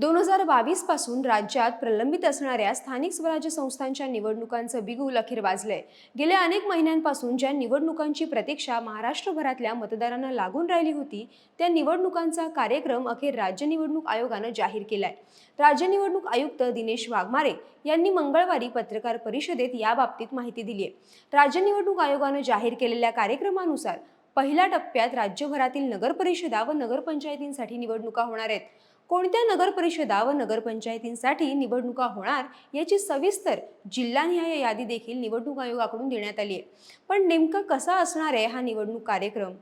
दोन हजार बावीसपासून राज्यात प्रलंबित असणाऱ्या स्थानिक स्वराज्य संस्थांच्या निवडणुकांचं बिगुल अखेर वाजलंय. गेल्या अनेक महिन्यांपासून ज्या निवडणुकांची प्रतीक्षा महाराष्ट्रभरातल्या मतदारांना लागून राहिली होती त्या निवडणुकांचा कार्यक्रम अखेर राज्य निवडणूक आयोगानं जाहीर केलाय. राज्य निवडणूक आयुक्त दिनेश वाघमारे यांनी मंगळवारी पत्रकार परिषदेत याबाबतीत माहिती दिली आहे. राज्य निवडणूक आयोगानं जाहीर केलेल्या कार्यक्रमानुसार पहिल्या टप्प्यात राज्यभरातील नगरपरिषदा व नगरपंचायतींसाठी निवडणुका होणार आहेत. कोणत्या नगरपरिषदा व नगरपंचायतींसाठी निवडणुका होणार याची सविस्तर जिल्हानिहाय यादी देखील निवडणूक आयोगाकडून देण्यात आली आहे. पण नेमकं कसा असणार आहे हा निवडणूक कार्यक्रम?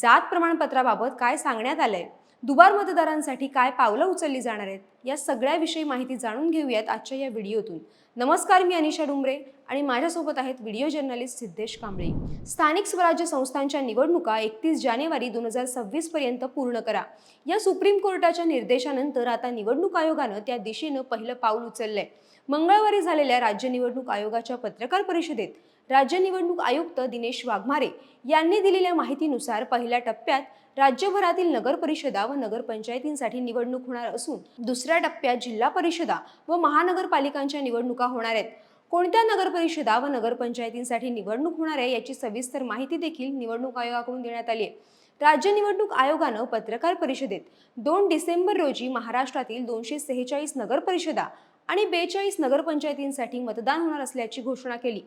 जात प्रमाणपत्राबाबत काय सांगण्यात आलं आहे दुबार मतदारांसाठी काय पावलं उचलली जाणार आहेत या सगळ्याविषयी माहिती जाणून घेऊयात आजच्या या व्हिडिओतून. नमस्कार मी अनिशा डुंबरे आणि माझ्यासोबत आहेत व्हिडिओ जर्नलिस्ट सिद्धेश कांबळे. स्थानिक स्वराज्य संस्थांच्या निवडणुका एकतीस जानेवारी दोन हजार सव्वीस पर्यंत पूर्ण करा. या सुप्रीम कोर्टाच्या निर्देशानंतर आता निवडणूक आयोगानं त्या दिशेनं पहिलं पाऊल उचललंय. मंगळवारी झालेल्या राज्य निवडणूक आयोगाच्या पत्रकार परिषदेत राज्य निवडणूक आयुक्त दिनेश वाघमारे यांनी दिलेल्या माहितीनुसार पहिल्या टप्प्यात राज्यभरातील नगर परिषदा व नगरपंचायतींसाठी निवडणूक होणार असून दुसऱ्या टप्प्यात जिल्हा परिषदा व महानगरपालिकांच्या निवडणुका होणार आहेत. कोणत्या नगरपरिषदा व नगरपंचायतींसाठी निवडणूक होणार आहे याची सविस्तर माहिती देखील निवडणूक आयोगाकडून देण्यात आली आहे. राज्य निवडणूक आयोगानं पत्रकार परिषदेत दोन डिसेंबर रोजी महाराष्ट्रातील दोनशे सेहेचाळीस नगरपरिषदा आणि बेचाळीस नगरपंचायतींसाठी मतदान होणार असल्याची घोषणा केली.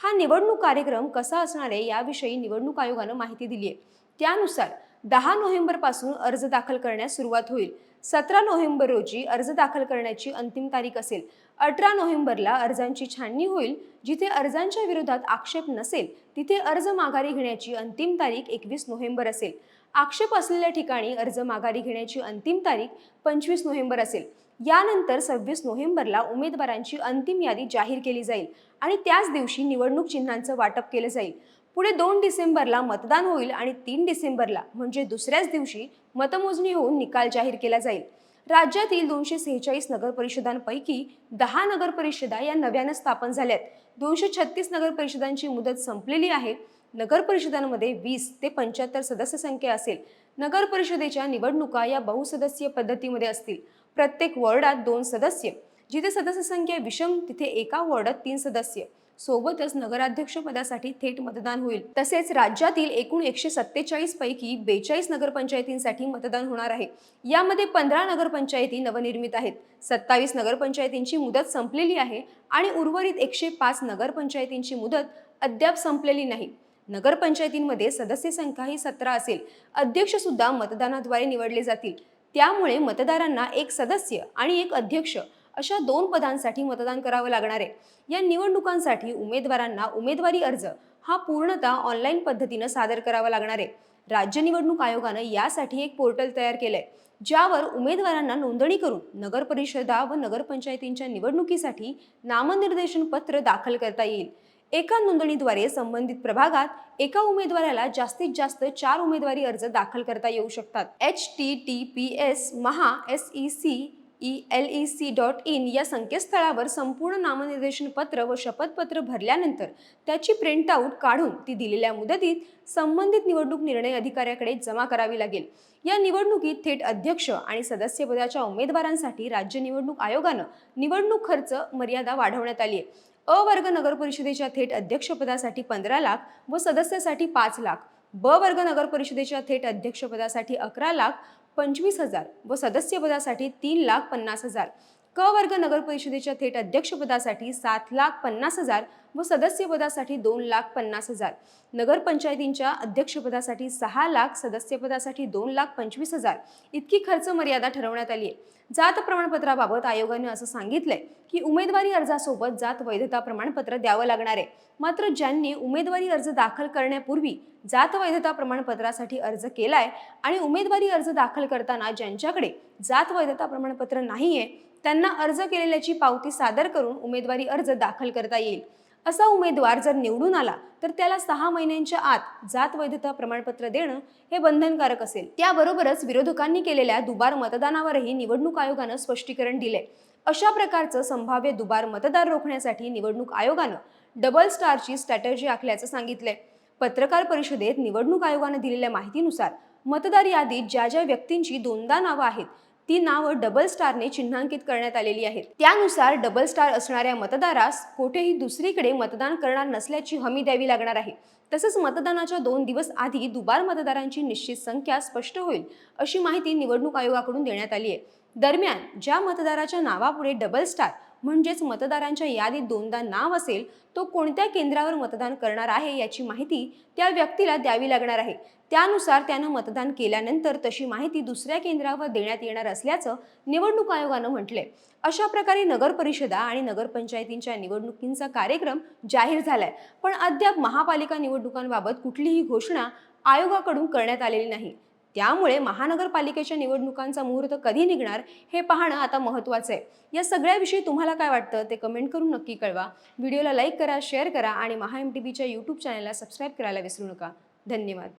हा निवडणूक कार्यक्रम कसा असणार आहे याविषयी निवडणूक आयोगानं माहिती दिली आहे. त्यानुसार दहा नोव्हेंबरपासून अर्ज दाखल करण्यास सुरुवात होईल. सतरा नोव्हेंबर रोजी अर्ज दाखल करण्याची अंतिम तारीख असेल. अठरा नोव्हेंबरला अर्जांची छाननी होईल. जिथे अर्जांच्या विरोधात आक्षेप नसेल तिथे अर्ज माघारी घेण्याची अंतिम तारीख एकवीस नोव्हेंबर असेल. आक्षेप असलेल्या ठिकाणी अर्ज माघारी घेण्याची अंतिम तारीख पंचवीस नोव्हेंबर असेल. यानंतर सव्वीस नोव्हेंबरला उमेदवारांची अंतिम यादी जाहीर केली जाईल आणि त्याच दिवशी निवडणूक चिन्हांचं वाटप केलं जाईल. पुढे दोन डिसेंबरला मतदान होईल आणि तीन डिसेंबरला म्हणजे दुसऱ्याच दिवशी मतमोजणी होऊन निकाल जाहीर केला जाईल. राज्यातील दोनशे सेहेचाळीस नगरपरिषदांपैकी दहा नगरपरिषदा या नव्यानं स्थापन झाल्यात. दोनशे छत्तीस नगरपरिषदांची मुदत संपलेली आहे. नगरपरिषदांमध्ये वीस ते पंच्याहत्तर सदस्य संख्या असेल. नगरपरिषदेच्या निवडणुका या बहुसदस्यीय पद्धतीमध्ये असतील. प्रत्येक वॉर्डात दोन सदस्य. जिथे सदस्य संख्या विषम तिथे एका वॉर्डात तीन सदस्य. सोबतच नगराध्यक्ष पदासाठी थेट मतदान होईल. तसेच राज्यातील एकूण एकशे सत्तेचाळीस पैकी बेचाळीस नगरपंचायतींसाठी मतदान होणार आहे. यामध्ये पंधरा नगरपंचायती नवनिर्मित आहेत. सत्तावीस नगरपंचायतींची मुदत संपलेली आहे आणि उर्वरित एकशे पाच नगरपंचायतींची मुदत अद्याप संपलेली नाही. नगरपंचायतींमध्ये सदस्य संख्या ही सतरा असेल. अध्यक्ष सुद्धा मतदानाद्वारे निवडले जातील. त्यामुळे मतदारांना एक सदस्य आणि एक अध्यक्ष अशा दोन पदांसाठी मतदान करावं लागणार आहे. या निवडणुकांसाठी उमेदवारांना उमेदवारी अर्ज हा पूर्णतः ऑनलाईन पद्धतीनं सादर करावा लागणार आहे. राज्य निवडणूक आयोगानं यासाठी एक पोर्टल तयार केलंय ज्यावर उमेदवारांना नोंदणी करून नगर परिषदा व नगरपंचायतींच्या निवडणुकीसाठी नामनिर्देशन पत्र दाखल करता येईल. एका नोंदणीद्वारे संबंधित प्रभागात एका उमेदवाराला जास्तीत जास्त चार उमेदवारी अर्ज दाखल करता येऊ शकतात. H T T P S Maha S E C E L E C dot in या संकेतस्थळावर संपूर्ण नामनिर्देशन पत्र व शपथपत्र भरल्यानंतर त्याची प्रिंटआउट काढून ती दिलेल्या मुदतीत संबंधित निवडणूक निर्णय अधिकाऱ्याकडे जमा करावी लागेल. या निवडणुकीत थेट अध्यक्ष आणि सदस्यपदाच्या उमेदवारांसाठी राज्य निवडणूक आयोगानं निवडणूक खर्च मर्यादा वाढवण्यात आली आहे. अ वर्ग नगर परिषदेच्या थेट अध्यक्षपदासाठी पंधरा लाख व सदस्यासाठी पाच लाख. ब वर्ग नगर परिषदेच्या थेट अध्यक्षपदासाठी अकरा लाख पंचवीस हजार व सदस्यपदासाठी तीन लाख पन्नास हजार. क वर्ग नगर परिषदेच्या थेट अध्यक्षपदासाठी सात लाख पन्नास हजार व सदस्यपदासाठी दोन लाख पन्नास हजार. नगरपंचायतींच्या अध्यक्षपदासाठी सहा लाख सदस्यपदासाठी दोन लाख पंचवीस हजार. इतकी खर्च मर्यादा ठरवण्यात आली आहे जात प्रमाणपत्राबाबत आयोगाने असं सांगितलंय की उमेदवारी अर्जासोबत जात वैधता प्रमाणपत्र द्यावं लागणार आहे. मात्र ज्यांनी उमेदवारी अर्ज दाखल करण्यापूर्वी जात वैधता प्रमाणपत्रासाठी अर्ज केलाय आणि उमेदवारी अर्ज दाखल करताना ज्यांच्याकडे जात वैधता प्रमाणपत्र नाहीये त्यांना अर्ज केलेल्याची पावती सादर करून उमेदवारी अर्ज दाखल करता येईल. असा उमेदवार जर निवडून आला तर त्याला सहा महिन्यांच्या आत जात वैधता प्रमाणपत्र देणं हे बंधनकारक असेल. त्याबरोबरच विरोधकांनी केलेल्या दुबार मतदानावरही निवडणूक आयोगानं स्पष्टीकरण दिले अशा प्रकारचं संभाव्य दुबार मतदार रोखण्यासाठी निवडणूक आयोगानं डबल स्टारची स्ट्रॅटर्जी आखल्याचं सांगितलंय. पत्रकार परिषदेत निवडणूक आयोगानं दिलेल्या माहितीनुसार मतदार यादीत ज्या ज्या व्यक्तींची दोनदा नावं आहेत ती नावं डबल स्टारने चिन्हांकित करण्यात आलेली आहेत. त्यानुसार डबल स्टार असणाऱ्या मतदारास कोठेही दुसरीकडे मतदान करणार नसल्याची हमी द्यावी लागणार आहे. तसंच मतदानाच्या दोन दिवस आधी दुबार मतदारांची निश्चित संख्या स्पष्ट होईल अशी माहिती निवडणूक आयोगाकडून देण्यात आली आहे. दरम्यान ज्या मतदाराच्या नावापुढे डबल स्टार म्हणजेच मतदारांच्या यादीत दोनदा नाव असेल तो कोणत्या केंद्रावर मतदान करणार आहे याची माहिती त्या व्यक्तीला द्यावी लागणार आहे. त्यानुसार त्यानं मतदान केल्यानंतर तशी माहिती दुसऱ्या केंद्रावर देण्यात येणार असल्याचं निवडणूक आयोगानं म्हटलंय. अशा प्रकारे नगर परिषदा आणि नगरपंचायतींच्या निवडणुकींचा कार्यक्रम जाहीर झालाय. पण अद्याप महापालिका निवडणुकांबाबत कुठलीही घोषणा आयोगाकडून करण्यात आलेली नाही. त्यामुळे महानगरपालिकेच्या निवडणुकांचा मुहूर्त कधी निघणार हे पाहणं आता महत्त्वाचं आहे. या सगळ्याविषयी तुम्हाला काय वाटतं ते कमेंट करून नक्की कळवा. व्हिडिओला लाईक करा शेअर करा आणि महा एम टी बीच्या यूट्यूब चॅनलला सबस्क्राईब करायला विसरू नका. धन्यवाद.